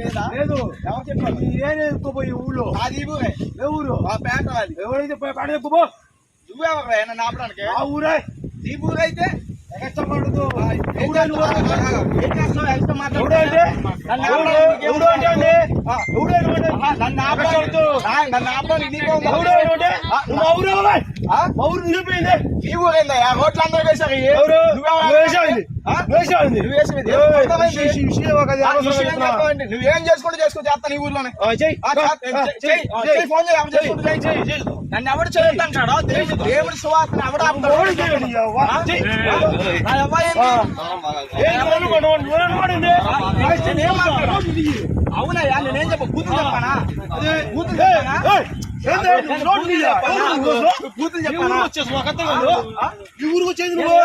లేదా? ఎవరు? ఏం ఎత్తుకోపోయి ఊళ్ళో. ఊరు? మా పేట అది. ఎవరైతే పాట నువ్వెవరు ఆపడానికి? ఆ ఊరే. ఈ ఊరైతే? కష్టపడుతూ ఏం చేస్తావు? ఏం చేస్తావు? ఎంత మాట్లాడుతున్నావు? ఎవడు అంటే? నన్ను ఎవడు నువ్వు నిలిపోయింది ఈ ఊరేందయ్యా? రోడ్లు అందరూ నువ్వు చేసుకుంటూ చేసుకో చేస్తాను ఈ ఊర్లోనే ఫోన్ చేయి. నన్ను ఎవడు చేయొద్దంటాడో దేవుడు సువార్తను ఎవడు ఆపుతాడు? ఎవడు చేయడు, ఈ అవ్వ. చెయ్. నా అబ్బాయి ఏంటి? ఏం నువ్వు అనుకోండి, నువ్వు అనుకోండి. నా ఇష్టం ఏం మాట్లాడు? అవునయ్యా నేనేం చెప్ప బూతులు చెప్పానా అదే. ఊరికి వచ్చేది నువ్వు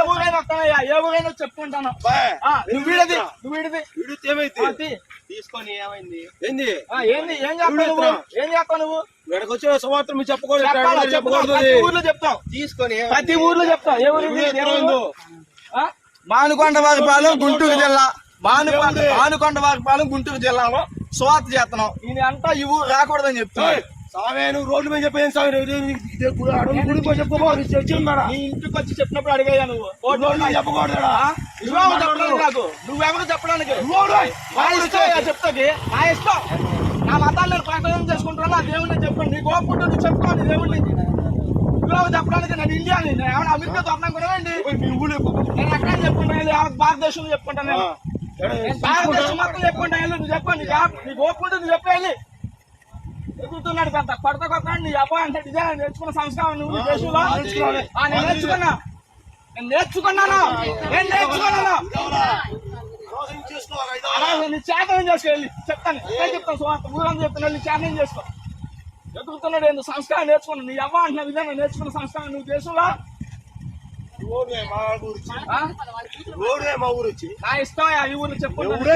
చెప్పుకుంటాను. బాయ్. ఆ, నువ్వు వీడిది నువ్వు వీడిది. వీడితే ఏమైంది? ఆ, తీ. తీసుకొని ఏమైంది? ఏంది? ఆ, ఏంది? ఏం చేస్తావు నువ్వు? ఏం చేస్తావు నువ్వు? వచ్చే సువార్త చెప్పకూడదు ఊర్లో చెప్తావు. తీసుకొని ప్రతి ఊర్లో చెప్తావు. ఏ ఊరు ఇది? మానుకొండ వారిపాలెం గుంటూరు జిల్లా. మానుకొండ? మానుకొండ వారిపాలెం గుంటూరు జిల్లాలో స్వార్థ చేస్తున్నాం. ఈయన అంతా ఊరు రాకూడదని చెప్తున్నా సామే నువ్వు రోడ్డు మీద చెప్పేది సామే గుడికి చెప్పుకో చర్చి ఉన్నాడా నీ ఇంటికి వచ్చి చెప్పినప్పుడు అడిగాయా నువ్వు? చెప్పకూడదా నాకు. నువ్వెవరు చెప్పడానికి? నా చెప్తాకి. నా ఇష్టం. నా మతాన్ని నేను ప్రకటన చేసుకుంటున్నా నా దేవుడిని చెప్పండి నీకు ఓపుకుంటూ నువ్వు చెప్పుకో నీ దేవుడిని నువ్వెవరు చెప్పడానికి నేను ఇండియా నేను. ఏమైనా అమెరికా దొరకడం కూడా ఏంటి? నేను ఎక్కడ చెప్పుకుంటాను భారతదేశంలో చెప్పుకుంటాను భారతదేశం మొత్తం చెప్పుకుంటాను నువ్వు చెప్పండి నీకు ఓపుకుంటూ నువ్వు చెప్పేయాలి ఎదుగుతున్నాడు పెద్ద కొడత కొత్త నీ అబ్బాయి అంటే డిజైన్ నేర్చుకున్న సంస్కారం నువ్వు నీ దేశంలో. ఆ, నేను నేర్చుకున్నా. నేను నేర్చుకున్నాను? నేను నేర్చుకున్నాను? అలా నీ చేతనం చేసుకోవాలి చెప్తాను. నేను చెప్తాను సువార్త ఊరంతా చెప్తాను వెళ్ళి చేతనం చేసుకో. ఎదుగుతున్నాడు ఏందో? సంస్కారం నేర్చుకున్నాను నీ అవ్వ అంటున్న విధంగా నేర్చుకున్న సంస్కారం నువ్వు దేశంలో ఆ? మా ఊరు వచ్చి నా ఇష్టం ఆ ఈ ఊర్లో చెప్పుకుంటాను ఎవడే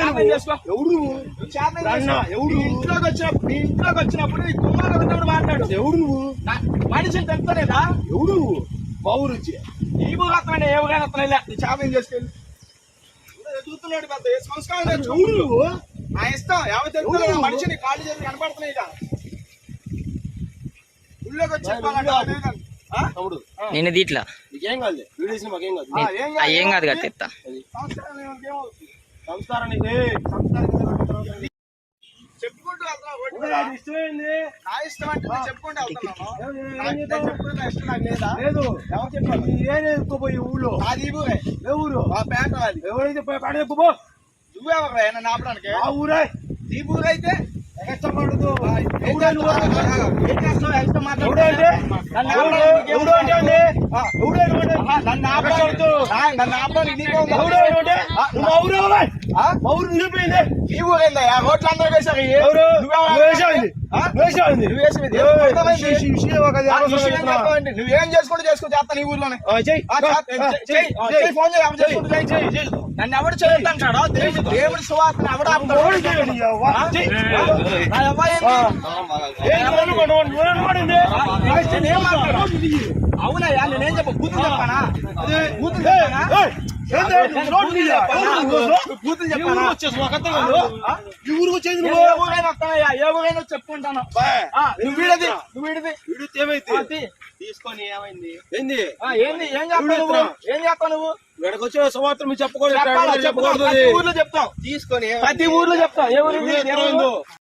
ఎవడు ఇంట్లోకి వచ్చినప్పుడు ఇంట్లోకి వచ్చినప్పుడు నీ కుమారుడు ఉన్నప్పుడు మాట్లాడు. ఎవడు నువ్వు? నా- మనిషిని తెలుస్తలేదా? ఎవడు నువ్వు? మా ఊరు వచ్చి ఈ భూగతమైన ఏ ఊరైనా అతను నీ చేతనం చేసుకెళ్ళి ఎదుగుతున్నాడు పెద్ద? ఏ సంస్కారం నేర్చుకో ఎవడు నువ్వు? నా ఇష్టం. ఎవరు తెలుసు మనిషిని కాళ్ళు చేసి కనపడుతున్నాయి నేను దీంట్లో నీకేం కాదు. వీడియోస్ మాకేం కాదు. ఆ, ఏం ఆ ఏం కాదు కదా. ఏమవుతుంది? సంస్కారానికి చెప్పుకుంటూ. అది చెప్పుకుంటూ ఏం- ఏం? ఏం ఊళ్ళో. ఈ ఊరే. ఏ మా పేట అది. ఎవరైతే పాట నువ్వెవరు నన్ను ఆపడానికి ఆ ఊరే. ఈ ఊరైతే ఏం? ఏం? ఎవడు అంటే నన్ను ఎవడు ఆపడానికి ఎవడు అంటే అండి ఆ. ఎవడు అంటే ఆహా, నన్ను ఆపడానికి ఆ, నన్ను ఆపడానికి నీకే ఎవరు? నిలిపోయింది అందరూ ఇవి. ఎవరు నువ్వెవరు? నువ్వు చేసుకుంటూ చేసుకో చేస్తాను ఈ ఊర్లోనే ఫోన్ చేయి, ఎవరు. నన్ను ఎవడు చేయొద్దంటాడో దేవుడు సువార్తను ఎవడు? అవునయ్యా నేనేం చెప్ప బూతులు చెప్పానా ఊరికి వచ్చేది నువ్వు చెప్పుకుంటాను నువ్వు నువ్వు వీడిది వీడితే తీసుకొని ఏమైంది ఏంది ఏంది ఏం చేస్తావు నువ్వు ఏం చేస్తావు నువ్వు వీడికి వచ్చే సువార్త మీరు చెప్పకూడదు చెప్పకూడదు ఊర్లో చెప్తావు తీసుకొని ప్రతి ఊర్లో చెప్తావు ఏ ఊరు?